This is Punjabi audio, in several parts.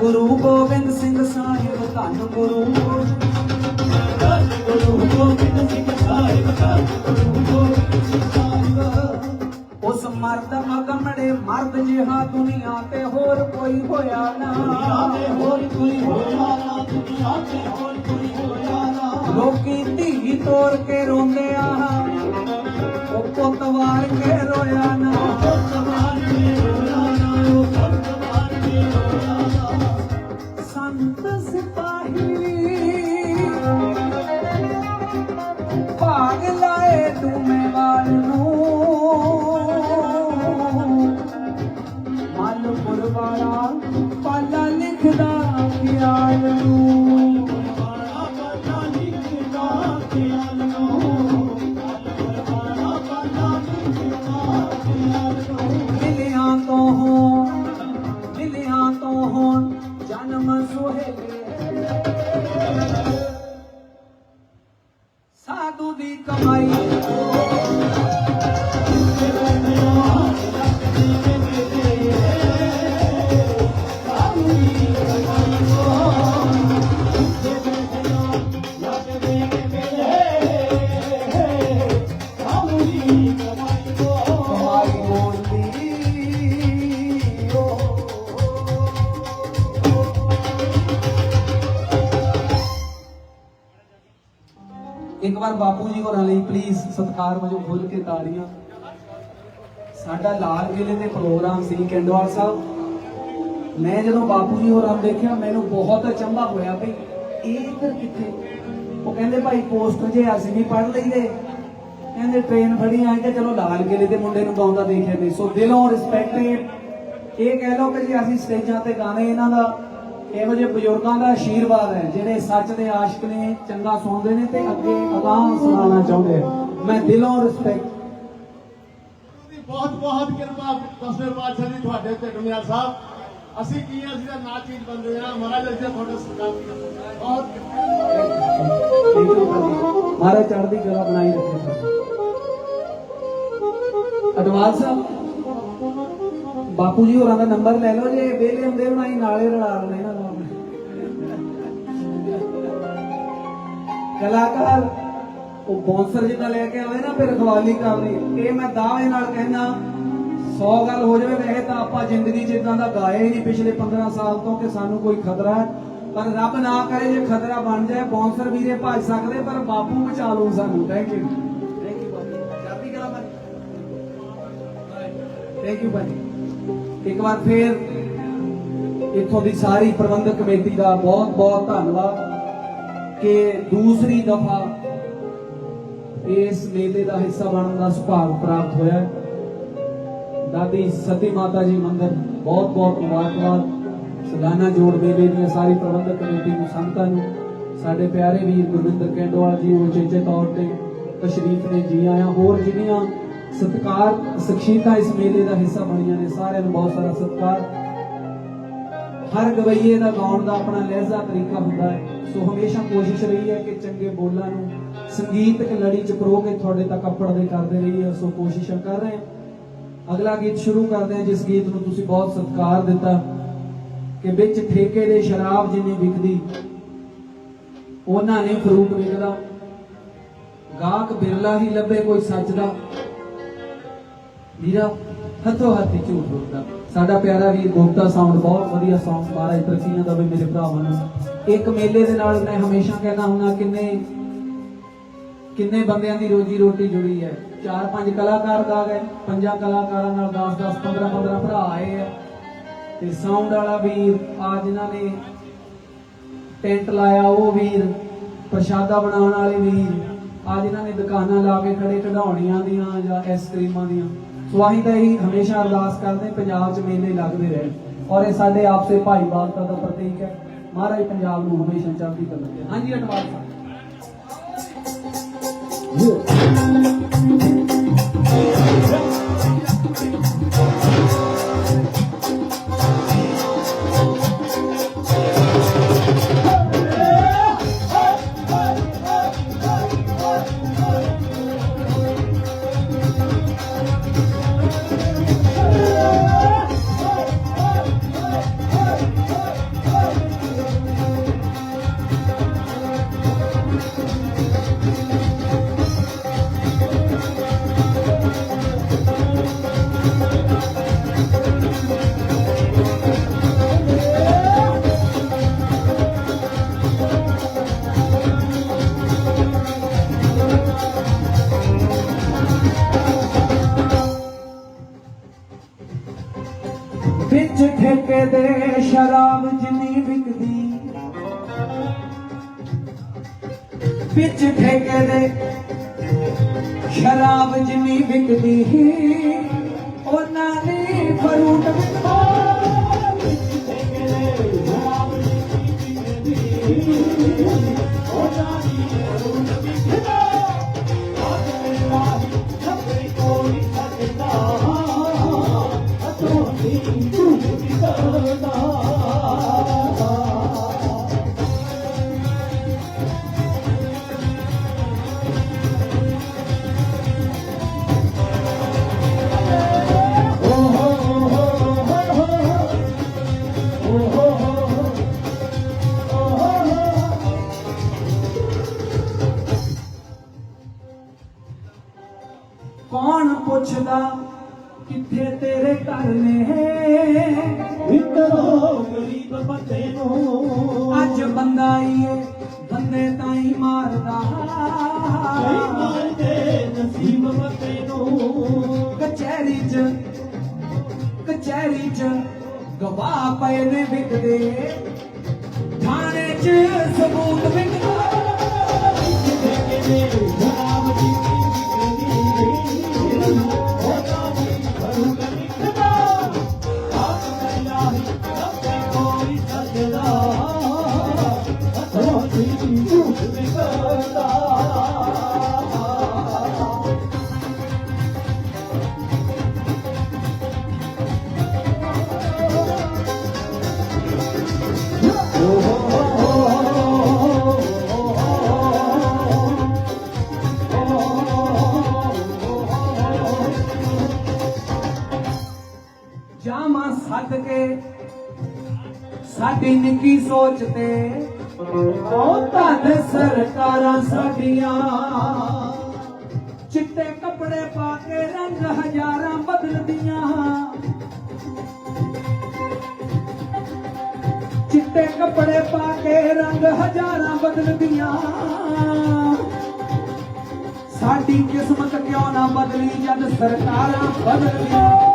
ਗੁਰੂ ਗੋਬਿੰਦ ਸਿੰਘ ਸਾਹਿਬ, ਧੰਨ ਗੁਰੂ। ਗੁਰੂ ਗੋਬਿੰਦ ਸਿੰਘ ਸਾਹਿਬ ਧੰਨ ਗੁਰੂ ਗੋਬਿੰਦ ਸਿੰਘ ਸਾਹਿਬ ਉਸ ਮਰਦ ਮਗਮੜੇ ਮਰਦ ਜਿਹਾ ਦੁਨੀਆ ਤੇ ਹੋਰ ਕੋਈ ਹੋਇਆ ਨਾ। ਦੁਨੀਆ ਤੇ ਹੋਰ ਕੋਈ ਹੋਇਆ ਨਾ ਦੁਨੀਆ ਤੇ ਹੋਰ ਕੋਈ ਹੋਇਆ ਨਾ ਲੋਕੀ ਧੀ ਤੋੜ ਕੇ ਰੋਂਦੇ ਆ, ਉਹ ਪੁੱਤ ਕੇ ਰੋਇਆ ਨਾ ਪੁੱਤ ਕੇ ਰੋਇਆ ਨਾ। ਉਹ ਪੁੱਤ ਕੇ ਰੋਇਆ ਸੰਤ ਸਿਪਾਹੀ। ਭਾਗ ਲਾਏ ਡੂਮੇਵਾਲ ਨੂੰ। ਮਲਪੁਰ ਵਾਲਾ ਪਾਲਾ ਲਿਖਦਾ ਖਿਆਲ ਨੂੰ। ਬਾਪੂ ਜੀ ਹੋਰਾਂ ਲਈ ਪਲੀਜ਼ ਸਤਿਕਾਰ ਵਜੋਂ ਖੁੱਲ ਕੇ ਤਾੜੀਆਂ। ਸਾਡਾ ਲਾਲ ਕਿਲੇ ਤੇ ਪ੍ਰੋਗਰਾਮ ਸੀ ਕੈਂਡਵਾਲ ਸਾਹਿਬ। ਮੈਂ ਜਦੋਂ ਬਾਪੂ ਜੀ ਹੋਰਾਂ ਨੂੰ ਦੇਖਿਆ, ਮੈਨੂੰ ਬਹੁਤ ਅਚੰਭਾ ਹੋਇਆ ਵੀ ਇਹ ਇੱਧਰ ਕਿੱਥੇ? ਉਹ ਕਹਿੰਦੇ ਭਾਈ ਪੋਸਟਰ ਜੇ ਅਸੀਂ ਵੀ ਪੜ ਲਈਏ। ਕਹਿੰਦੇ ਟ੍ਰੇਨ ਫੜੀ, ਆਏ ਕਿ ਚਲੋ ਲਾਲ ਕਿਲੇ ਦੇ ਮੁੰਡੇ ਨੂੰ ਗਾਉਂਦਾ ਦੇਖਿਆ ਨਹੀਂ। ਸੋ ਦਿਲੋਂ ਰਿਸਪੈਕਟ ਇਹ ਕਹਿ ਲਓ ਕਿ ਜੀ ਅਸੀਂ ਸਟੇਜਾਂ ਤੇ ਗਾਣੇ ਇਹਨਾਂ ਦਾ ਇਹੋ ਜਿਹੇ ਬਜ਼ੁਰਗਾਂ ਦਾ ਆਸ਼ੀਰਵਾਦ ਹੈ ਜਿਹੜੇ ਸੱਚ ਦੇ ਆਸ਼ਿਕ ਨੇ ਚੰਗਾ ਸੁਣਦੇ ਨੇ ਤੇ ਅੱਗੇ ਅਗਾਂਹ ਸੁਣਾਉਣਾ ਚਾਹੁੰਦੇ ਮੈਂ ਦਿਲੋਂ ਰਿਸਪੈਕਟ ਬਹੁਤ ਬਹੁਤ ਕਿਰਪਾ ਦਸਵੇਂ ਪਾਤਸ਼ਾਹ ਦੀ ਤੁਹਾਡੇ ਤੇ ਡੁਮਿਆਲ ਸਾਹਿਬ। ਅਸੀਂ ਕੀ ਹਾਂ, ਅਸੀਂ ਤਾਂ ਨਾ ਚੀਜ਼ ਬੰਦੇ ਆ। ਮਹਾਰਾਜ ਤਾਂ ਤੁਹਾਡੇ ਸਰਕਾਰ ਦੀ ਬਹੁਤ ਮਹਾਰਾਜ ਚੜ੍ਹਦੀ ਕਲਾ ਬਣਾਈ ਰੱਖੇ ਅਡਵਾਲ ਸਾਹਿਬ ਬਾਪੂ ਜੀ ਹੋਰਾਂ ਦਾ ਨੰਬਰ ਲੈ ਲਓ, ਜੇ ਵੇਲੇ ਹੁੰਦੇ ਬਣਾਈ ਨਾਲੇ ਰਲਾ ਲੈਣੇ ਇਹਨਾਂ ਨੂੰ ਕਲਾਕਾਰ, ਉਹ ਬੌਂਸਰ ਜਿੱਦਾਂ ਲੈ ਕੇ ਆਵੇ ਨਾ ਫਿਰ ਖਵਾਲੀ ਕਰਨੀ ਇਹ ਮੈਂ ਦਾਅਵੇ ਨਾਲ ਕਹਿਣਾ 100 ਗੱਲ ਹੋ ਜਾਵੇ, ਵੈਸੇ ਤਾਂ ਆਪਾਂ ਜ਼ਿੰਦਗੀ 'ਚ ਇਦਾਂ ਦਾ ਗਾਏ ਹੀ ਨਹੀਂ ਪਿਛਲੇ 15 ਸਾਲ ਤੋਂ ਕਿ ਸਾਨੂੰ ਕੋਈ ਖਤਰਾ ਹੈ। ਪਰ ਰੱਬ ਨਾ ਕਰੇ ਜੇ ਖਤਰਾ ਬਣ ਜਾਏ ਬੌਂਸਰ ਵੀਰੇ ਭੱਜ ਸਕਦੇ, ਪਰ ਬਾਪੂ ਬਚਾ ਲਓ ਸਾਨੂੰ। ਥੈਂਕ ਯੂ ਥੈਂਕ ਯੂ ਬਾਪੂ ਚਾਬੀ ਕਰਾ ਮੈਂ ਥੈਂਕ ਯੂ ਭਾਜੀ। ਇੱਕ ਵਾਰ ਫੇਰ ਇੱਥੋਂ ਦੀ ਸਾਰੀ ਪ੍ਰਬੰਧਕ ਕਮੇਟੀ ਦਾ ਬਹੁਤ ਬਹੁਤ ਧੰਨਵਾਦ ਕਿ ਦੂਸਰੀ ਦਫਾ ਇਸ ਮੇਲੇ ਦਾ ਹਿੱਸਾ ਬਣਨ ਦਾ ਸੁਭਾਗ ਪ੍ਰਾਪਤ ਹੋਇਆ ਦਾਦੀ ਸਤੀ ਮਾਤਾ ਜੀ ਮੰਦਿਰ, ਬਹੁਤ ਬਹੁਤ ਮੁਬਾਰਕਬਾਦ। ਸਲਾਨਾ ਜੋੜ ਮੇਲੇ ਦੀਆਂ ਸਾਰੀ ਪ੍ਰਬੰਧਕ ਕਮੇਟੀ ਨੂੰ, ਸੰਗਤਾਂ ਨੂੰ, ਸਾਡੇ ਪਿਆਰੇ ਵੀਰ ਗੁਰਵਿੰਦਰ ਕੈਂਡੋਵਾਲ ਜੀ ਉਚੇਚੇ ਤੌਰ ਤੇ ਤਸ਼ਰੀਫ ਨੇ ਜੀ ਆਇਆਂ, ਹੋਰ ਜਿਹੜੀਆਂ ਸਤਕਾਰ ਸ਼ਖਸੀਅਤਾਂ ਇਸ ਮੇਲੇ ਦਾ ਹਿੱਸਾ ਬਣੀਆਂ ਨੇ ਸਾਰਿਆਂ ਨੂੰ ਬਹੁਤ ਸਾਰਾ ਸਤਿਕਾਰ। ਹਰ ਗਵਈਏ ਦਾ ਗਾਉਣ ਦਾ ਆਪਣਾ ਲਹਿਜ਼ਾ, ਤਰੀਕਾ ਹੁੰਦਾ ਹੈ। ਸੋ ਹਮੇਸ਼ਾ ਕੋਸ਼ਿਸ਼ ਰਹੀ ਹੈ ਕਿ ਚੰਗੇ ਬੋਲਾਂ ਨੂੰ ਸੰਗੀਤਕ ਲੜੀ ਚ ਪਰੋ ਕੇ ਤੁਹਾਡੇ ਤੱਕ ਅਪੜਦੇ ਕਰਦੇ ਰਹੀਏ। ਸੋ ਕੋਸ਼ਿਸ਼ਾਂ ਕਰ ਰਹੇ ਹਾਂ। ਅਗਲਾ ਗੀਤ ਸ਼ੁਰੂ ਕਰਦੇ ਹਾਂ, ਜਿਸ ਗੀਤ ਨੂੰ ਤੁਸੀਂ ਬਹੁਤ ਸਤਿਕਾਰ ਦਿੱਤਾ। ਕਿ ਵਿੱਚ ਠੇਕੇ ਦੇ ਸ਼ਰਾਬ ਜਿੰਨੀ ਵਿਕਦੀ, ਉਹਨਾਂ ਨੇ ਫਰੂਟ ਵਿਕਦਾ। ਗਾਹਕ ਬਿਰਲਾ ਹੀ ਲੱਭੇ ਕੋਈ ਸੱਚ ਦਾ। ਵੀਰਾ, ਹੱਥੋਂ ਹੱਥ ਝੂਠ ਬੋਲਦਾ। ਸਾਡਾ ਪਿਆਰਾ ਵੀਰ ਗੋਪਤਾ ਸਾਊਂਡ ਬਹੁਤ ਵਧੀਆ ਸੌਂਗ ਮਹਾਰਾਜ ਤਰੱਕੀਆਂ ਦਾ ਵੀ ਮੇਰੇ ਭਰਾਵਾਂ ਨੂੰ। ਇੱਕ ਮੇਲੇ ਦੇ ਨਾਲ ਮੈਂ ਹਮੇਸ਼ਾ ਕਹਿੰਦਾ ਹੁੰਦਾ, ਕਿੰਨੇ ਕਿੰਨੇ ਬੰਦਿਆਂ ਦੀ ਰੋਜੀ ਰੋਟੀ ਜੁੜੀ ਹੈ? ਚਾਰ ਪੰਜ ਕਲਾਕਾਰ ਗਾ ਗਏ, ਪੰਜਾਂ ਕਲਾਕਾਰਾਂ ਨਾਲ 10 10 15 15 ਭਰਾ ਆਏ ਆ। ਤੇ ਸਾਊਂਡ ਵਾਲਾ ਵੀਰ, ਆ ਜਿਨ੍ਹਾਂ ਨੇ ਟੈਂਟ ਲਾਇਆ, ਉਹ ਵੀਰ, ਪ੍ਰਸ਼ਾਦਾ ਬਣਾਉਣ ਵਾਲੇ ਵੀਰ, ਆ ਜਿਨ੍ਹਾਂ ਨੇ ਦੁਕਾਨਾਂ ਲਾ ਕੇ ਖੜੇ, ਕਢਾਉਣੀਆਂ ਦੀਆਂ ਜਾਂ ਆਈਸਕ੍ਰੀਮਾਂ ਦੀਆਂ। ਸੋ ਆਹੀ ਤਾਂ ਹੀ ਹਮੇਸ਼ਾ ਅਰਦਾਸ ਕਰਦੇ ਪੰਜਾਬ 'ਚ ਮੇਲੇ ਲੱਗਦੇ ਰਹਿਣ। ਔਰ ਇਹ ਸਾਡੇ ਆਪਸੇ ਭਾਈ ਭਾਈਵਾਲਤਾ ਦਾ ਪ੍ਰਤੀਕ ਹੈ। ਮਹਾਰਾਜ ਪੰਜਾਬ ਨੂੰ ਹਮੇਸ਼ਾ ਚੜ੍ਹਦੀ ਕਲਾ ਹਾਂਜੀ, ਅਟਵਾਲ ਸਾਹਿਬ। ਯਾਰਾਂ ਸਾਡੀਆਂ। ਚਿੱਟੇ ਕੱਪੜੇ ਪਾ ਕੇ ਰੰਗ ਹਜ਼ਾਰਾਂ ਬਦਲਦੀਆਂ। ਚਿੱਟੇ ਕੱਪੜੇ ਪਾ ਕੇ ਰੰਗ ਹਜ਼ਾਰਾਂ ਬਦਲਦੀਆਂ। ਸਾਡੀ ਕਿਸਮਤ ਕਿਉਂ ਨਾ ਬਦਲੀ ਜਦ ਸਰਕਾਰਾਂ ਬਦਲੀਆਂ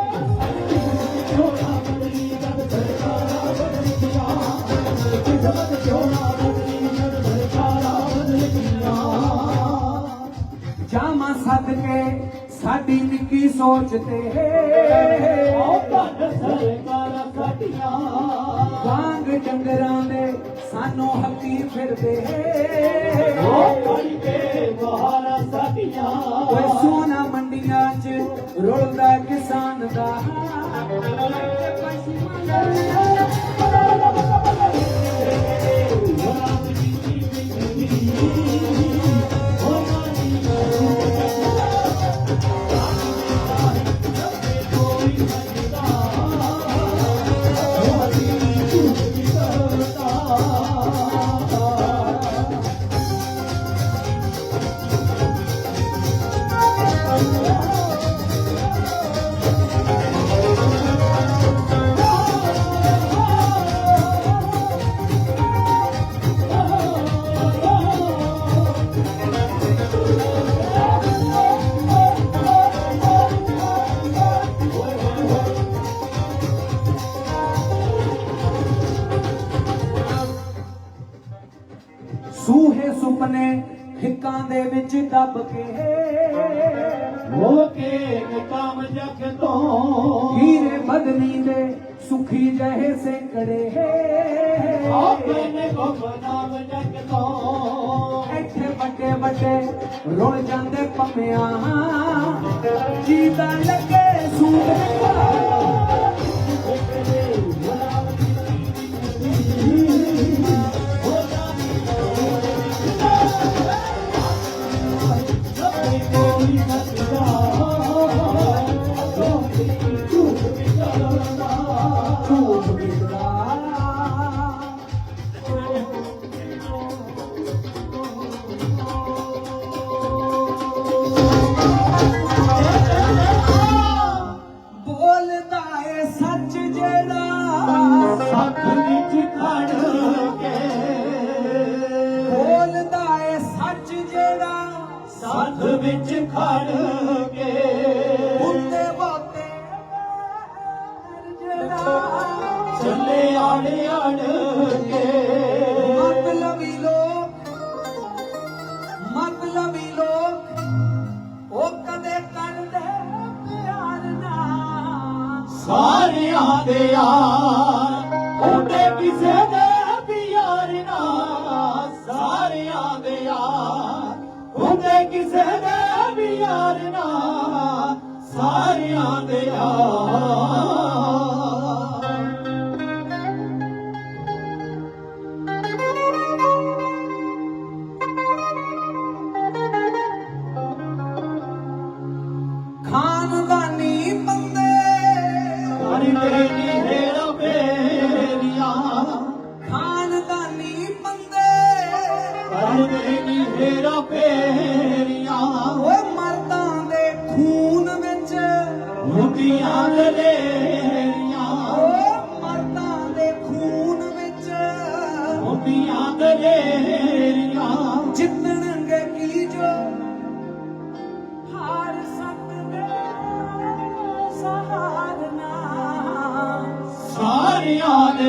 ਸਦਕੇ ਸਾਡੀ ਨਿੱਕੀ ਸੋਚ ਤੇ। ਆਓ ਵਾਂਗ ਡੰਗਰਾਂ ਦੇ ਸਾਨੂੰ ਹੱਕੀ ਫਿਰਦੇ। ਓ ਓਏ ਸੋਨਾ ਮੰਡੀਆਂ 'ਚ ਰੁਲਦਾ ਕਿਸਾਨ ਦਾ। ਪੈਸੇ ਮੰਗਦਾ ਤੇ ਰੁੱਲ ਜਾਂਦੇ ਪੰਮਿਆਂ। ਜੀਦਾ ਲੱਗੇ ਸੂਟ ਪਾ ਅਣ ਅਣ ਕੇ। ਮਤਲਬ ਹੀ ਲੋਕ ਮਤਲਬ ਹੀ ਲੋਕ ਉਹ ਕਦੇ ਕਰਦੇ ਪਿਆਰ ਨਾ ਸਾਰਿਆਂ ਦੇ ਯਾਰ ਉਹਦੇ ਕਿਸੇ ਦੇ ਪਿਆਰ ਨਾ ਸਾਰਿਆਂ ਦੇ ਯਾਰ ਉਹਦੇ ਕਿਸੇ ਦੇ ਪਿਆਰ ਨਾ ਸਾਰਿਆਂ ਦੇ ਯਾਰ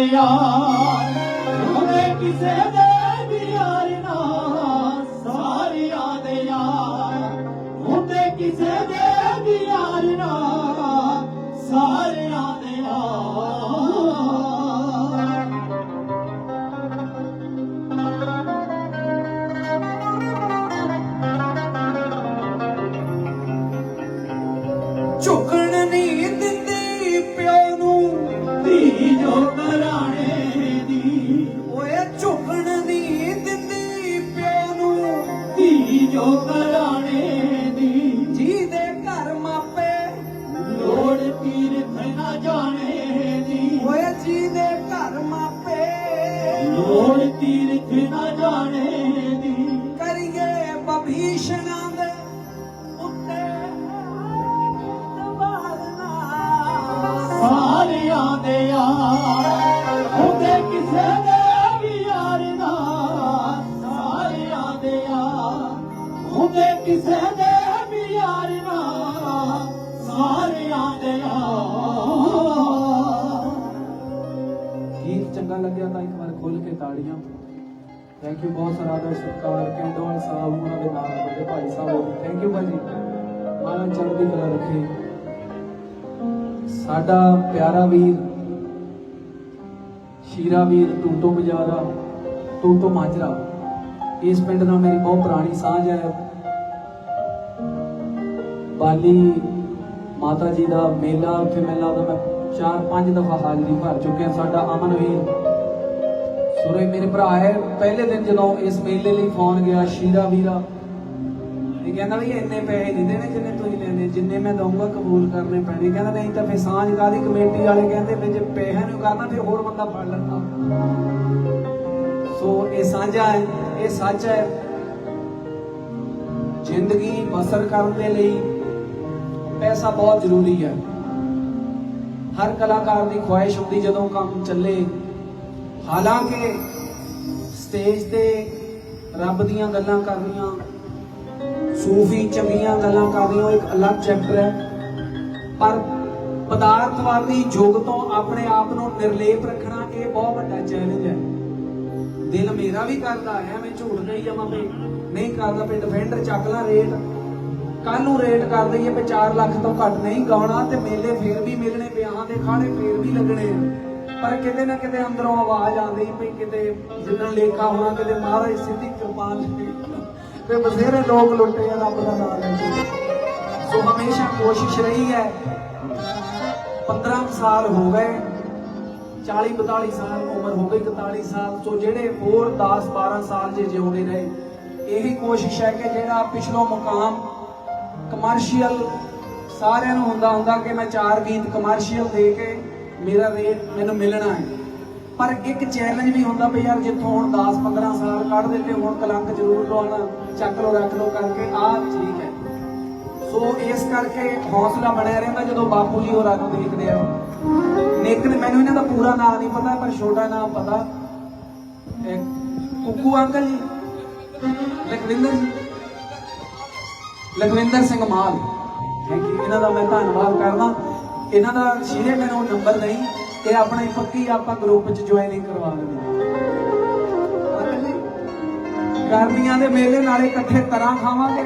ਯਾਰ ਉਹਦੇ ਕਿਸੇ ਦੇ ਜੋ ਘਰਾਣੇ ਦੀ। ਓਏ ਝੁਕਣ ਨਹੀਂ ਦਿੰਦੀ ਪਿਓ ਨੂੰ। ਧੀ ਜੋ ਸਾਰਾ ਦਾ ਸਤਿਕਾਰ ਕੈਂਡੋਲ ਸਾਹਿਬ ਉਹਨਾਂ ਦੇ ਨਾਲ ਵੱਡੇ ਭਾਈ ਸਾਹਿਬ ਥੈਂਕ ਯੂ ਭਾਜੀ। ਮਾਲਾ ਚੜ੍ਹਦੀ ਕਲਾ ਰੱਖੇ। ਸਾਡਾ ਪਿਆਰਾ ਵੀਰ, ਸ਼ੀਰਾ ਵੀਰ ਟੂਟੋ ਬਜਾਰਾ, ਟੂਟੋ ਮਾਜਰਾ, ਇਸ ਪਿੰਡ ਨਾਲ ਮੇਰੀ ਬਹੁਤ ਪੁਰਾਣੀ ਸਾਂਝ ਹੈ। ਬਾਲੀ ਮਾਤਾ ਜੀ ਦਾ ਮੇਲਾ, ਉੱਥੇ ਮੇਲਾ ਦਾ ਮੈਂ ਚਾਰ ਪੰਜ ਦਫਾ ਹਾਜ਼ਰੀ ਭਰ ਚੁੱਕਿਆ। ਸਾਡਾ ਅਮਨ ਵੀਰ ਸੁਰੇ ਮੇਰੇ ਭਰਾ ਹੈ। ਪਹਿਲੇ ਦਿਨ ਜਦੋਂ ਇਸ ਮੇਲੇ ਲਈ ਫੋਨ ਗਿਆ, ਸ਼ੀਰਾ ਵੀਰਾ, ਇਹ ਕਹਿੰਦਾ ਵੀ ਇੰਨੇ ਪੈਸੇ ਨਹੀਂ ਦੇਣੇ ਜਿੰਨੇ ਤੁਸੀਂ ਲੈਣੇ, ਜਿੰਨੇ ਮੈਂ ਦਊਂਗਾ ਕਬੂਲ ਕਰਨੇ ਪੈਣੇ। ਕਹਿੰਦਾ ਨਹੀਂ ਤਾਂ ਫਿਰ ਸਾਂਝ ਕਾਦੀ ਕਮੇਟੀ ਵਾਲੇ ਕਹਿੰਦੇ ਵੀ ਜੇ ਪੈਸਿਆਂ ਨੂੰ ਕਰਨਾ ਫਿਰ ਹੋਰ ਬੰਦਾ ਫੜ ਲੈਂਦਾ। ਸੋ ਇਹ ਸਾਂਝਾ ਹੈ ਇਹ ਸੱਚ ਹੈ। ਜ਼ਿੰਦਗੀ ਬਸਰ ਕਰਨ ਦੇ ਲਈ ਪੈਸਾ ਬਹੁਤ ਜ਼ਰੂਰੀ ਹੈ। ਹਰ ਕਲਾਕਾਰ ਦੀ ਖੁਆਇਸ਼ ਹੁੰਦੀ ਜਦੋਂ ਕੰਮ ਚੱਲੇ। ਹਾਲਾਂਕਿ ਸਟੇਜ ਤੇ ਰੱਬ ਦੀਆਂ ਗੱਲਾਂ ਕਰਨੀਆਂ ਸੂਫੀ ਚੰਗੀਆਂ ਗੱਲਾਂ ਕਰਨੀਆਂ ਉਹ ਇੱਕ ਅਲੱਗ ਚੈਪਟਰ ਹੈ। ਪਰ ਪਦਾਰਥਵਾਦੀ ਯੁੱਗ ਤੋਂ ਆਪਣੇ ਆਪ ਨੂੰ ਨਿਰਲੇਪ ਰੱਖਣਾ ਇਹ ਬਹੁਤ ਵੱਡਾ ਚੈਲੰਜ ਹੈ। ਦਿਲ ਮੇਰਾ ਵੀ ਕਰਦਾ ਹੈ ਮੈਂ ਝੂਠ ਨਹੀਂ ਜਾਵਾਂ ਵੀ ਨਹੀਂ ਕਰਦਾ ਵੀ ਡਿਫੈਂਡਰ ਚੱਕ ਲਾ ਰੇਟ। ਕੱਲ ਨੂੰ ਰੇਟ ਕਰ ਦਈਏ ਵੀ 4 ਲੱਖ ਤੋਂ ਘੱਟ ਨਹੀਂ ਗਾਉਣਾ ਤੇ ਮੇਲੇ ਫੇਰ ਵੀ ਮਿਲਣੇ ਵਿਆਹਾਂ ਦੇ ਖਾਣੇ ਫੇਰ ਵੀ ਲੱਗਣੇ ਆ। ਪਰ ਕਿਤੇ ਨਾ ਕਿਤੇ ਅੰਦਰੋਂ ਆਵਾਜ਼ ਆਉਂਦੀ ਵੀ ਕਿਤੇ ਜਿੱਦਣ ਲੇਖਾ ਹੋਣਾ, ਕਿਤੇ ਮਹਾਰਾਜ ਸਿੱਧੀ ਕਿਰਪਾਨ ਤੇ ਬਥੇਰੇ ਲੋਕ ਲੁੱਟੇ ਆ ਰੱਬ ਦਾ ਨਾਮ ਲੈ ਸੋ ਹਮੇਸ਼ਾ ਕੋਸ਼ਿਸ਼ ਰਹੀ ਹੈ 15 ਸਾਲ ਹੋ ਗਏ 40 42 ਸਾਲ ਉਮਰ ਹੋ ਗਈ 41 ਸਾਲ। ਸੋ ਜਿਹੜੇ ਹੋਰ 10 12 ਸਾਲ ਜੇ ਜਿਉਂਦੇ ਰਹੇ, ਇਹੀ ਕੋਸ਼ਿਸ਼ ਹੈ ਕਿ ਜਿਹੜਾ ਪਿਛਲੋ ਮੁਕਾਮ ਕਮਰਸ਼ੀਅਲ ਸਾਰਿਆਂ ਨੂੰ ਹੁੰਦਾ ਹੁੰਦਾ ਕਿ ਮੈਂ ਚਾਰ ਗੀਤ ਕਮਰਸ਼ੀਅਲ ਦੇ ਕੇ ਮੇਰਾ ਰੇਟ ਮੈਨੂੰ ਮਿਲਣਾ ਹੈ। ਪਰ ਇੱਕ ਚੈਲੰਜ ਵੀ ਹੁੰਦਾ ਵੀ ਯਾਰ ਜਿੱਥੋਂ ਹੁਣ 10 15 ਸਾਲ ਕੱਢ ਦਿੱਤੇ, ਹੁਣ ਕਲੰਕ ਜ਼ਰੂਰ ਲਾਉਣਾ ਚੱਕ ਲੋ ਰੱਖ ਲੋ ਕਰਕੇ ਆ ਠੀਕ ਹੈ। ਸੋ ਇਸ ਕਰਕੇ ਹੌਸਲਾ ਬਣਿਆ ਰਹਿੰਦਾ ਜਦੋਂ ਬਾਪੂ ਜੀ ਹੋਰਾਂ ਨੂੰ ਦੇਖਦੇ ਆ। ਨਿਕ ਮੈਨੂੰ ਇਹਨਾਂ ਦਾ ਪੂਰਾ ਨਾਮ ਨਹੀਂ ਪਤਾ, ਪਰ ਛੋਟਾ ਨਾਮ ਪਤਾ। ਕੁੱਕੂ uncle ji, Lakhwinder ji, Lakhwinder Singh mall. Thank you. ਇਹਨਾਂ ਦਾ ਮੈਂ ਧੰਨਵਾਦ ਕਰਦਾ। ਇਹਨਾਂ ਦਾ ਸ਼ੀਰੇ ਮੈਨੂੰ ਨੰਬਰ ਨਹੀਂ, ਇਹ ਆਪਣੇ ਪੱਕੀ ਆਪਾਂ ਗਰੁੱਪ ਚ ਜੁਆਇਨਿੰਗ ਕਰਵਾ ਲੈਂਦੇ ਗਰਮੀਆਂ ਦੇ ਮੇਲੇ ਨਾਲੇ ਇਕੱਠੇ ਤਰਾਂ ਖਾਵਾਂਗੇ।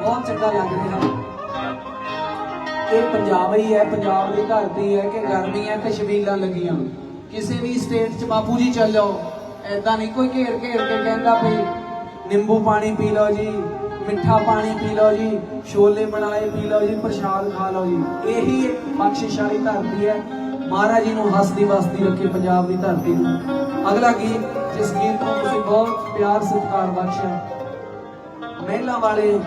ਬਹੁਤ ਚੰਗਾ ਲੱਗ ਰਿਹਾ। ਇਹ ਪੰਜਾਬ ਹੀ ਹੈ, ਪੰਜਾਬ ਦੀ ਧਰਤੀ ਹੈ ਕਿ ਗਰਮੀਆਂ ਤੇ ਛਬੀਲਾਂ ਲੱਗੀਆਂ। ਕਿਸੇ ਵੀ ਸਟੇਟ 'ਚ ਬਾਪੂ ਜੀ ਚੱਲ ਜਾਓ ਐਦਾਂ ਨਹੀਂ ਕੋਈ ਘੇਰ ਘੇਰ ਕੇ ਕਹਿੰਦਾ ਭਈ ਨਿੰਬੂ ਪਾਣੀ ਪੀ ਲਓ ਜੀ। ਮਿੱਠਾ ਪਾਣੀ ਪੀ ਲਓ ਜੀ, ਛੋਲੇ ਬਣਾਏ ਪੀ ਲਓ ਜੀ, ਪ੍ਰਸ਼ਾਦ ਖਾ ਲਓ ਜੀ। ਇਹੀ ਇੱਕ ਬਖਸ਼ਿਸ਼ ਵਾਲੀ ਧਰਤੀ ਹੈ। ਮਹਾਰਾਜ ਜੀ ਨੂੰ ਹੱਸਦੀ ਵਸਦੀ ਰੱਖੇ ਪੰਜਾਬ ਦੀ ਧਰਤੀ ਨੂੰ। ਅਗਲਾ ਗੀਤ, ਜਿਸ ਗੀਤ ਨੂੰ ਤੁਸੀਂ ਬਹੁਤ ਪਿਆਰ, ਸਤਿਕਾਰ ਬਖਸ਼ਿਆ। ਮਹਿਲਾ ਵਾਲੇ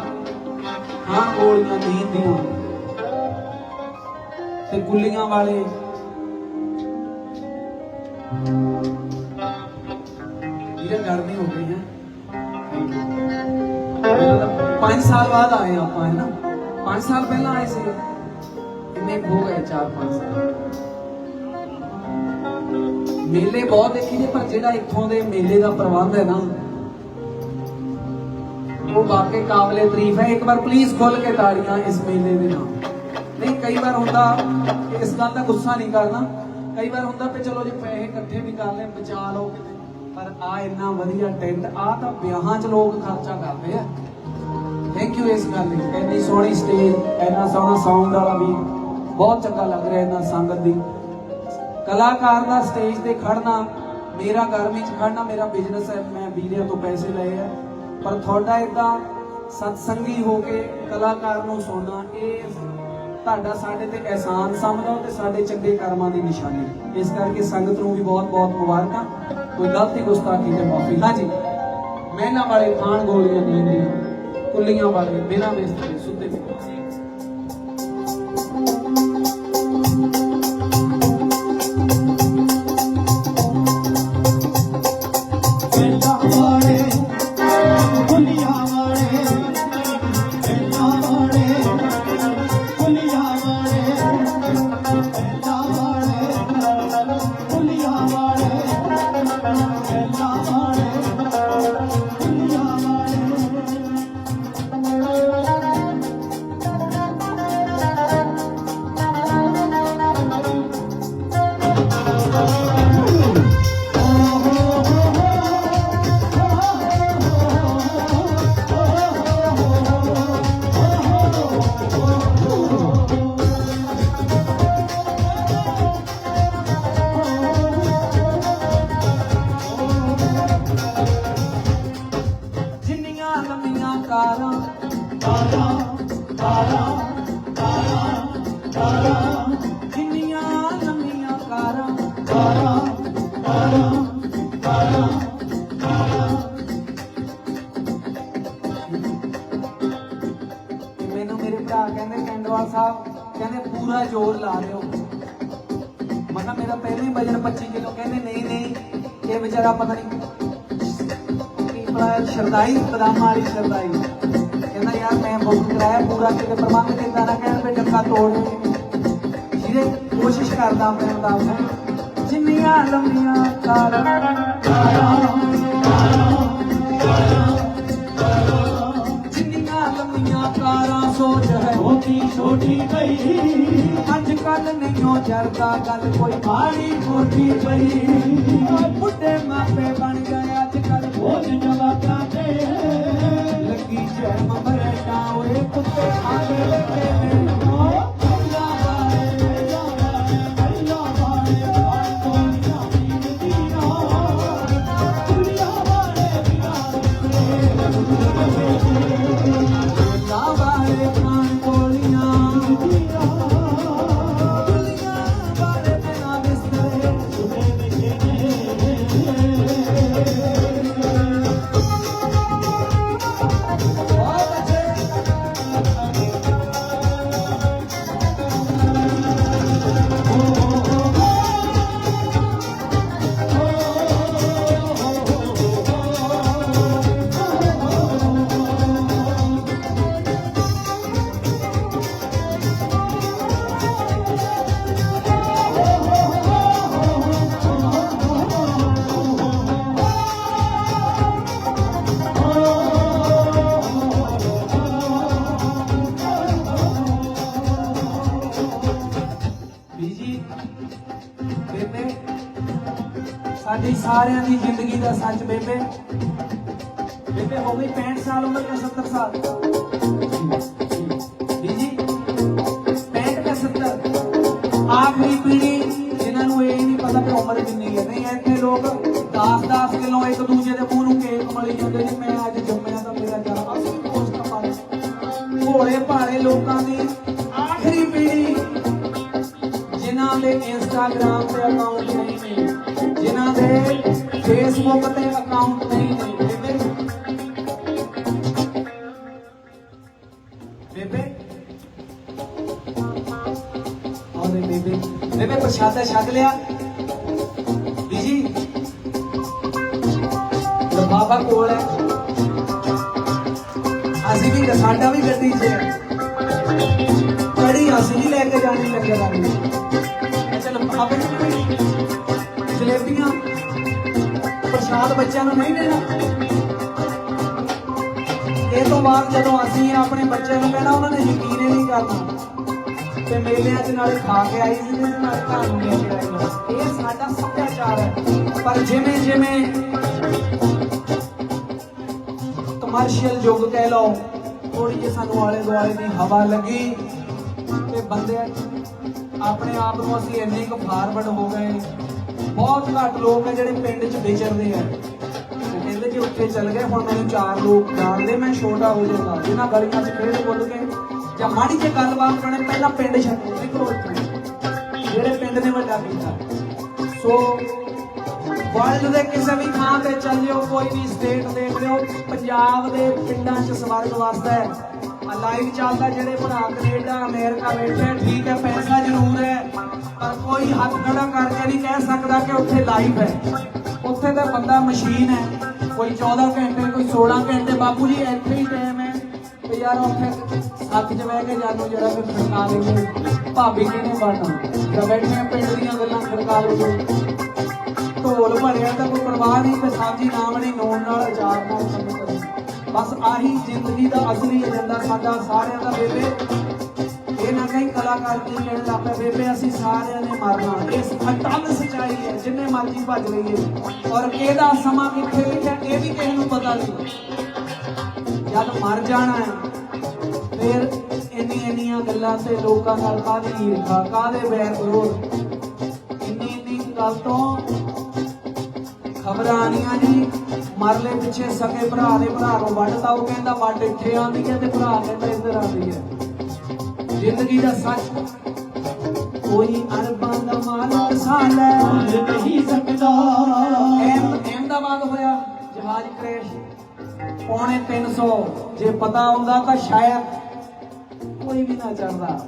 ਹਾਂ ਗੋਲੀਆਂ ਨੀਂਦ ਦੀਆਂ ਤੇ ਗੁੱਲੀਆਂ ਵਾਲੇ ਇਹਦੇ ਗਰਮੀ ਹੋ ਗਈ ਹੈ। 5 ਸਾਲ ਬਾਅਦ ਆਏ ਆਪਾਂ ਹੈ ਨਾ 5 ਸਾਲ ਪਹਿਲਾਂ ਆਏ ਸੀ। ਕਿੰਨੇ ਹੋ ਗਏ 4-5 ਸਾਲ। ਮੇਲੇ ਬਹੁਤ ਦੇਖੀ ਨੇ, ਪਰ ਜਿਹੜਾ ਇੱਥੋਂ ਦੇ ਮੇਲੇ ਦਾ ਪ੍ਰਬੰਧ ਹੈ ਨਾ, ਉਹ ਵਾਕਈ ਕਾਬਲੇ ਤਾਰੀਫ ਹੈ। ਇੱਕ ਵਾਰ ਪਲੀਜ਼ ਖੁੱਲ ਕੇ ਤਾੜੀਆਂ ਇਸ ਮੇਲੇ ਦੇ ਨਾਲ। ਨਹੀਂ, ਕਈ ਵਾਰ ਹੁੰਦਾ, ਇਸ ਗੱਲ ਦਾ ਗੁੱਸਾ ਨਹੀਂ ਕਰਨਾ। ਕਈ ਵਾਰ ਹੁੰਦਾ ਕਿ ਚਲੋ ਜੇ, ਪੈਸੇ ਇਕੱਠੇ ਵੀ ਕਰ ਲੈ ਬਚਾ ਲਓ ਕਿਤੇ। ਪਰ ਆ ਇੰਨਾ ਵਧੀਆ ਟੈਂਟ, ਆ ਤਾਂ ਵਿਆਹਾਂ 'ਚ ਲੋਕ ਖਰਚਾ ਕਰਦੇ ਆ। ਥੈਂਕ ਯੂ ਇਸ ਗੱਲ ਲਈ ਇੰਨੀ ਸੋਹਣੀ ਸਟੇਜ ਇੰਨਾ ਸੋਹਣਾ ਸਾਊਂਡ ਵਾਲਾ ਵੀ। ਬਹੁਤ ਚੰਗਾ ਲੱਗ ਰਿਹਾ ਇਹਨਾਂ ਸੰਗਤ ਦੀ। ਕਲਾਕਾਰ ਦਾ ਸਟੇਜ ਤੇ ਖੜਨਾ, ਮੇਰਾ ਗਰਮੀ 'ਚ ਖੜਨਾ, ਮੇਰਾ ਬਿਜ਼ਨਸ ਹੈ, ਮੈਂ ਵੀਰਿਆਂ ਤੋਂ ਪੈਸੇ ਲਏ ਆ। ਪਰ ਤੁਹਾਡਾ ਇਦਾਂ ਸਤਸੰਗੀ ਹੋ ਕੇ ਕਲਾਕਾਰ ਨੂੰ ਸੁਣਨਾ, ਇਹ ਤੁਹਾਡਾ ਸਾਡੇ ਤੇ ਅਹਿਸਾਨ ਸਮਝੋ ਤੇ ਸਾਡੇ ਚੰਗੇ ਕਰਮਾਂ ਦੀ ਨਿਸ਼ਾਨੀ। ਇਸ ਕਰਕੇ ਸੰਗਤ ਨੂੰ ਵੀ ਬਹੁਤ ਬਹੁਤ ਮੁਬਾਰਕਾਂ। ਕੋਈ ਗਲਤੀ ਗੁਸਤਾਖੀ ਤੇ ਮਾਫੀ। ਹਾਂਜੀ। ਮਹਿਨਾ ਵਾਲੇ ਖਾਨ ਗੋਲੀਆਂ ਨੀਂਦੀਆਂ ਕੁੱਲੀਆਂ ਵਾਲੇ ਬਿਨਾਂ ਬਿਸਤਰੇ ਸੁੱਤੇ ਪਏ ਪਹਿਲਾ ਪੂਰਾ ਜ਼ੋਰ ਲਾ ਲਿਓ ਮੈਂ ਮੇਰਾ ਪਹਿਲੇ ਹੀ ਵਜਨ 25 ਕਿਲੋ, ਕਹਿੰਦੇ ਨਹੀਂ ਨਹੀਂ, ਇਹ ਵਿਚਾਰਾ ਪਤਾ ਨਹੀਂ, ਕੀ ਬੜਾ ਸ਼ਰਦਾਈ ਬਦਾਮਾਂ ਵਾਲੀ ਸ਼ਰਦਾਈ ਕਰਾਇਆ ਪੂਰਾ ਕਿਤੇ ਪ੍ਰਬੰਧ ਕਿੰਦਾ ਨਾ ਕਹਿਣ ਤੇ ਡੱਕਾ ਤੋੜ ਜਿਹਦੇ ਕੋਸ਼ਿਸ਼ ਕਰਦਾ ਆਪਣੇ ਮੁਤਾਬਕ ਜਿੰਨੀਆਂ ਲੰਮੀਆਂ ਕਾਰਾਂ ਜਿੰਨੀਆਂ ਲੰਮੀਆਂ ਕਾਰਾਂ ਸੋਚ ਹੈ। ਛੋਟੀ ਛੋਟੀ ਗਈ ਅੱਜ ਕੱਲ ਨਹੀਂਓ ਜਰਦਾ ਗੱਲ ਕੋਈ ਮਾੜੀ ਮੋਟੀ ਪਈ। ਬੁੱਢੇ ਮਾਪੇ ਬਣ ਗਏ। ਸਾਰਿਆਂ ਦੀ ਜ਼ਿੰਦਗੀ ਦਾ ਸੱਚ ਬੇਬੇ। ਬੇਬੇ ਹੋ ਗਈ 65 ਸਾਲ ਉਮਰ ਜਾਂ 70 ਸਾਲ। ਜੀ 65 ਜਾਂ 70 ਆਖਰੀ ਪੀੜ੍ਹੀ, ਜਿਨ੍ਹਾਂ ਨੂੰ ਇਹ ਨਹੀਂ ਪਤਾ ਕਿ ਉਮਰ ਕਿੰਨੀ ਹੈ। ਨਹੀਂ, ਇੱਥੇ ਲੋਕ 10-10 ਕਿਲੋ ਇੱਕ ਦੂਜੇ ਦੇ ਮੂੰਹ ਨੂੰ ਕੇਕ ਮਲੀ ਜਾਂਦੇ ਨੇ। ਮੈਂ ਅੱਜ ਜੰਮਿਆ ਤਾਂ ਮੇਰਾ ਜਨਮ, ਅਸੀਂ ਵੀ ਪਾਉਂਦੇ ਭੋਲੇ ਭਾਲੇ ਲੋਕਾਂ ਦੀ ਆਖਰੀ ਪੀੜ੍ਹੀ, ਜਿਨ੍ਹਾਂ ਦੇ ਇੰਸਟਾਗ੍ਰam ਤੇ ਅਕਾਊਂਟ ਨਹੀਂ ਨੇ ਜਿਨ੍ਹਾਂ ਦੇ ਫੇਸਬੁੱਕ ਤੇ ਅਕਾਊਂਟ ਨਹੀਂ ਬੇਬੇ। ਬੇਬੇ ਆਉਦੇ ਬੇਬੇ। ਬੇਬੇ, ਪ੍ਰਸ਼ਾਦਾ ਛਕ ਲਿਆ। ਬੀਜੀ। ਲਫਾਫਾ ਕੋਲ ਹੈ। ਅਸੀਂ ਵੀ, ਸਾਡਾ ਵੀ ਗੱਡੀ 'ਚ ਹੈ। ਕੜੀ ਅਸੀਂ ਨਹੀਂ ਲੈ ਕੇ ਜਾਣੀ ਲੱਗਿਆ ਰਾਣੀ ਅੱਛਾ ਲਫਾਫੇ 'ਚ ਪ੍ਰਸ਼ਾਦ ਬੱਚਿਆਂ ਨੂੰ ਨਹੀਂ ਦੇਣਾ। ਇਹ ਤੋਂ ਬਾਅਦ ਜਦੋਂ ਅਸੀਂ ਆਪਣੇ ਬੱਚਿਆਂ ਨੂੰ ਕਹਿਣਾ ਉਹਨਾਂ ਨੇ ਯਕੀਨ ਹੀ ਨਹੀਂ ਕਰਨਾ, ਤੇ ਮੇਲਿਆਂ 'ਚ ਨਾਲੇ ਖਾ ਕੇ ਆਈ ਸੀ ਤੇ ਨਾਲੇ ਘਰ ਨੂੰ ਲੈ ਕੇ ਆਈ ਇਹ ਸਾਡਾ ਸੱਭਿਆਚਾਰ ਹੈ। ਪਰ ਜਿਵੇਂ ਜਿਵੇਂ ਕਮਰਸ਼ੀਅਲ ਯੁੱਗ ਕਹਿ ਲਓ ਥੋੜੀ ਜਿਹੀ ਸਾਨੂੰ ਆਲੇ ਦੁਆਲੇ ਦੀ ਹਵਾ ਲੱਗੀ ਤੇ ਬੰਦੇ ਆਪਣੇ ਆਪ ਨੂੰ ਅਸੀਂ ਇੰਨੇ ਕੁ ਫਾਰਵਰਡ ਹੋ ਗਏ। ਬਹੁਤ ਘੱਟ ਲੋਕ ਹੈ ਜਿਹੜੇ ਪਿੰਡ 'ਚ ਵਿਚਰਦੇ ਆ। ਕਹਿੰਦੇ ਕਿ ਉੱਥੇ ਚੱਲ ਗਏ, ਹੁਣ ਮੈਨੂੰ ਚਾਰ ਲੋਕ ਜਾਣਦੇ ਮੈਂ ਛੋਟਾ ਹੋ ਜਾਂਦਾ। ਜਿਨ੍ਹਾਂ ਗਲੀਆਂ 'ਚ ਖੇਡ ਬੁੱਲ ਕੇ ਜਾਂ ਮਾੜੀ ਜਿਹੀ ਗੱਲਬਾਤ ਬਣੇ ਪਹਿਲਾਂ ਪਿੰਡ ਛੱਡੋ ਨਿਕਲੋ ਜਿਹੜੇ ਪਿੰਡ ਨੇ ਵੱਡਾ ਕੀਤਾ। ਸੋ ਵਰਲਡ ਦੇ ਕਿਸੇ ਵੀ ਥਾਂ ਤੇ ਚੱਲ ਜਿਓ, ਕੋਈ ਵੀ ਸਟੇਟ ਦੇਖ ਲਿਓ ਪੰਜਾਬ ਦੇ ਪਿੰਡਾਂ 'ਚ ਸਵਰਗ ਵਸਦਾ ਹੈ। ਲਾਈਵ ਚੱਲਦਾ, ਜਿਹੜੇ ਭਰਾ ਕੈਨੇਡਾ, ਅਮਰੀਕਾ ਬੈਠੇ ਠੀਕ ਹੈ, ਪੈਸਾ ਜ਼ਰੂਰ ਹੈ, ਪਰ ਕੋਈ ਹੱਥ ਖੜਾ ਕਰਕੇ ਨਹੀਂ ਕਹਿ ਸਕਦਾ ਕਿ ਉੱਥੇ ਲਾਈਵ ਹੈ। ਉੱਥੇ ਤਾਂ ਬੰਦਾ ਮਸ਼ੀਨ ਹੈ, ਕੋਈ 14 ਘੰਟੇ, ਕੋਈ 16 ਘੰਟੇ, ਬਾਪੂ ਜੀ, ਇੱਥੇ ਹੀ ਟਾਈਮ ਹੈ। ਤੇ ਯਾਰ ਉੱਥੇ ਸੱਤ 'ਚ ਬਹਿ ਕੇ ਜਾਨੋ ਜਿਹੜਾ ਫਿਰ ਖੜਕਾ ਲਈਏ ਭਾਬੀ ਕਿਹਨੇ ਬਣਨਾ? ਜਾਂ ਬੈਠੇ ਪਿੰਡ ਦੀਆਂ ਗੱਲਾਂ ਖੜਕਾ ਲਈਏ ਢੋਲ ਭਰਿਆ ਤਾਂ ਕੋਈ ਪਰਵਾਹ ਨਹੀਂ ਤੇ ਸਾਂਝੀ ਨਾਮ ਨਹੀਂ, ਨੋਣ ਨਾਲ ਅਚਾਰ ਨਾਲ ਕੰਮ ਬਸ ਆਹੀ ਜ਼ਿੰਦਗੀ ਦਾ ਅਸਲੀ ਏਜੰਡਾ ਸਾਡਾ ਸਾਰਿਆਂ ਦਾ ਬੇਬੇ। ਇਹ ਨਾ ਕਹੀਂ ਕਲਾਕਾਰ ਕੀ ਕਹਿਣ ਲੱਗ ਪਏ ਬੇਬੇ ਅਸੀਂ ਸਾਰਿਆਂ ਨੇ ਮਰਨਾ। ਇਸ ਅਟਲ ਸਚਾਈ ਹੈ, ਜਿੰਨੇ ਮਰਜ਼ੀ ਭੱਜ ਲਈਏ। ਔਰ ਕਿਹਦਾ ਸਮਾਂ ਕਿੱਥੇ ਲਿਖਿਆ, ਇਹ ਵੀ ਕਿਸੇ ਨੂੰ ਪਤਾ ਨਹੀਂ। ਜਦ ਮਰ ਜਾਣਾ ਹੈ, ਫਿਰ ਇੰਨੀ ਇੰਨੀਆਂ ਗੱਲਾਂ ਤੇ ਲੋਕਾਂ ਨਾਲ ਕਾਹਦੀ ਈਰਖਾ ਕਾਹਦੇ ਵੈਰ ਵਿਰੋਧ? ਇੰਨੀ ਇੰਨੀ ਗੱਲ ਤੋਂ ਖਬਰਾਂ ਆਣੀਆਂ ਜੀ ਮਰਲੇ ਪਿੱਛੇ ਸਕੇ ਭਰਾ ਦੇ ਭਰਾ ਨੂੰ ਵੱਢਦਾ ਉਹ ਕਹਿੰਦਾ ਵੱਢ ਇੱਥੇ ਆਉਂਦੀ ਹੈ ਤੇ ਭਰਾ ਕਹਿੰਦਾ ਇੱਧਰ ਆਉਂਦੀ ਹੈ। ਜ਼ਿੰਦਗੀ ਦਾ ਸੱਚ ਕੋਈ ਅਰਬਾਂ ਦਾ ਮਾਲਕ ਸਾਲਾ ਨਹੀਂ ਸਕਦਾ। ਐਮ ਅਹਿਮਦਾਬਾਦ ਹੋਇਆ ਜਹਾਜ਼ ਕ੍ਰੈਸ਼ ਪੌਣੇ 300 ਜੇ ਪਤਾ ਹੁੰਦਾ ਤਾਂ ਸ਼ਾਇਦ ਕੋਈ ਵੀ ਨਾ ਚੜਦਾ।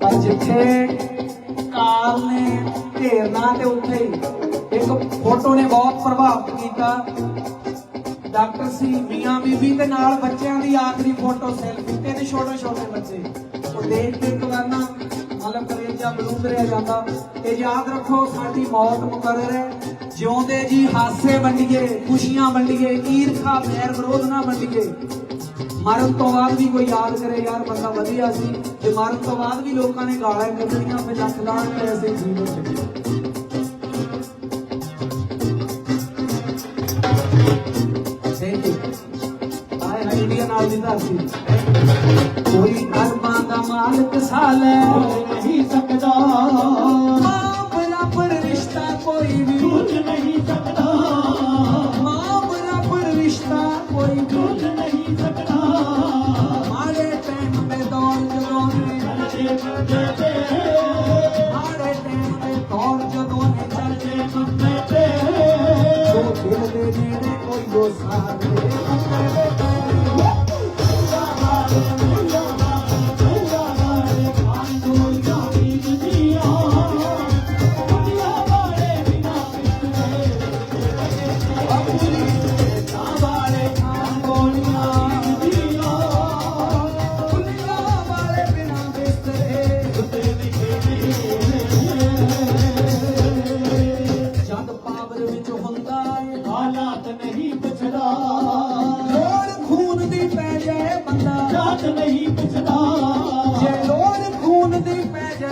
ਪਰ ਜਿੱਥੇ ਕਾਲ ਨੇ ਘੇਰਨਾ ਤੇ ਉੱਥੇ ਹੀ ਇੱਕ ਫੋਟੋ ਨੇ ਬਹੁਤ ਪ੍ਰਭਾਵਿਤ ਕੀਤਾ। ਡਾਕਟਰ ਸੀ ਮੀਆਂ ਬੀਬੀ ਤੇ ਨਾਲ ਬੱਚਿਆਂ ਦੀ ਆਖਰੀ ਫੋਟੋ ਸੈਲਫੀ ਤਿੰਨ ਛੋਟੇ ਛੋਟੇ ਬੱਚੇ। ਉਹ ਦੇਖ ਕੇ ਇੱਕ ਮਤਲਬ ਕਲੇਜਾ ਬਲੂੰਦ ਰਿਹਾ ਜਾਂਦਾ। ਤੇ ਯਾਦ ਰੱਖੋ, ਸਾਡੀ ਮੌਤ ਮੁਕਰਰ ਹੈ। ਜਿਉਂਦੇ ਜੀ ਹਾਸੇ ਵੰਡੀਏ, ਖੁਸ਼ੀਆਂ ਵੰਡੀਏ, ਈਰਖਾ ਵੈਰ ਵਿਰੋਧ ਨਾ ਵੰਡੀਏ। ਮਰਨ ਤੋਂ ਬਾਅਦ ਵੀ ਕੋਈ ਯਾਦ ਕਰੇ, ਯਾਰ ਬੰਦਾ ਵਧੀਆ ਸੀ। ਤੇ ਮਰਨ ਤੋਂ ਬਾਅਦ ਵੀ ਲੋਕਾਂ ਨੇ ਗਾਲਾਂ ਕੱਢਣੀਆਂ, ਫਿਰ ਲੱਖ ਲਾਣ ਪੈਸੇ ਜੀਵਨ ਚ। ਹਾਈ ਇੰਡੀਆ ਕੋਈ ਅਰਬਾਂ ਦਾ ਮਾਲਕ ਸਾਲੇ ਨਹੀਂ ਸਕਦਾ।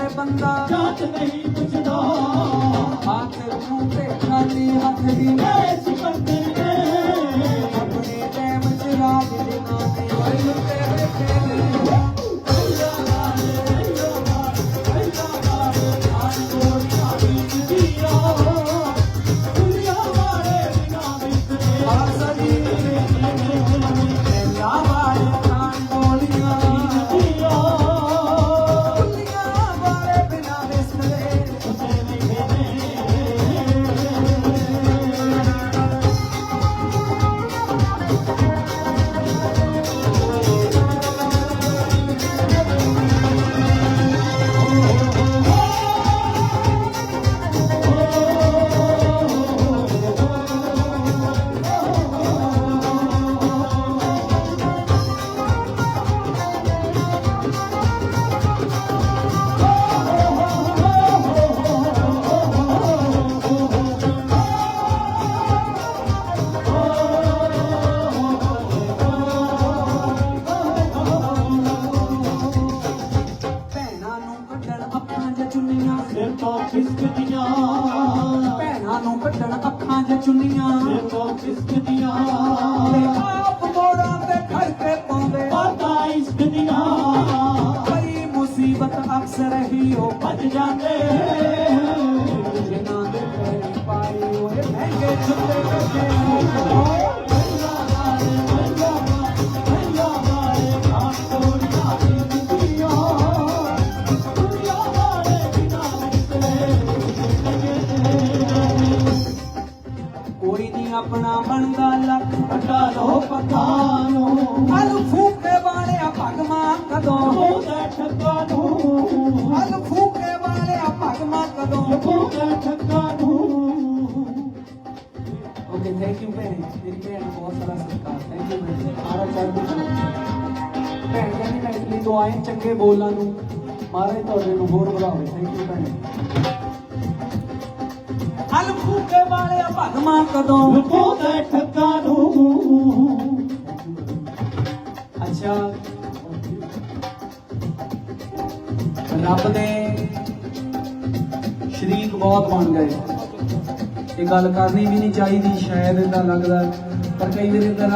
ਜਾਏ ਬੰਦਾ। ਜਾਤ ਨਹੀਂ ਪੁੱਛਦਾ। ਹੱਥ ਨੂੰ ਤੇ ਖਾਲੀ ਹੱਥ ਦੀ ਐ ਸਿਕੰਦਰ ਆਪਣਾ ਬਣਦਾ ਲੱਖ ਵੱਡਾ ਲੋ ਪਤਾਨੋ ਅਲ ਫੂਕੇ ਵਾਲਿਆ ਭਗਮਾ ਕਦੋਂ ਅਲ ਫੂਕੇ ਵਾਲਿਆ ਭਗਮਾ ਕਦੋਂ ਓਕੇ ਥੈਂਕ ਯੂ ਭੈਣ? ਮੇਰੀ ਭੈਣ ਨੂੰ ਬਹੁਤ ਸਾਰਾ ਸਤਿਕਾਰ ਥੈਂਕ ਯੂ ਭੈਣ ਸਾਰਾ ਚੜ੍ਹਦੀ ਕਲਾ ਭੈਣ ਕਹਿੰਦੀ ਮੈਂ ਤੋਂ ਆਏ ਚੰਗੇ ਬੋਲਾਂ ਨੂੰ। ਮਹਾਰਾਜ ਤੁਹਾਡੇ ਨੂੰ ਹੋਰ ਵਧਾਵੇ ਥੈਂਕ ਯੂ ਭੈਣ। ਅਲ ਫੂਕੇ ਵਾਲਿਆ ਭਗਮਾ ਕਦੋਂ ਅੱਛਾ। ਰੱਬ ਦੇ ਸ਼ਰੀਕ ਬਹੁਤ ਬਣ ਗਏ। ਇਹ ਗੱਲ ਕਰਨੀ ਵੀ ਨਹੀਂ ਚਾਹੀਦੀ, ਸ਼ਾਇਦ ਇਦਾਂ ਲੱਗਦਾ, ਪਰ ਕਈ ਵਾਰ ਇਦਾਂ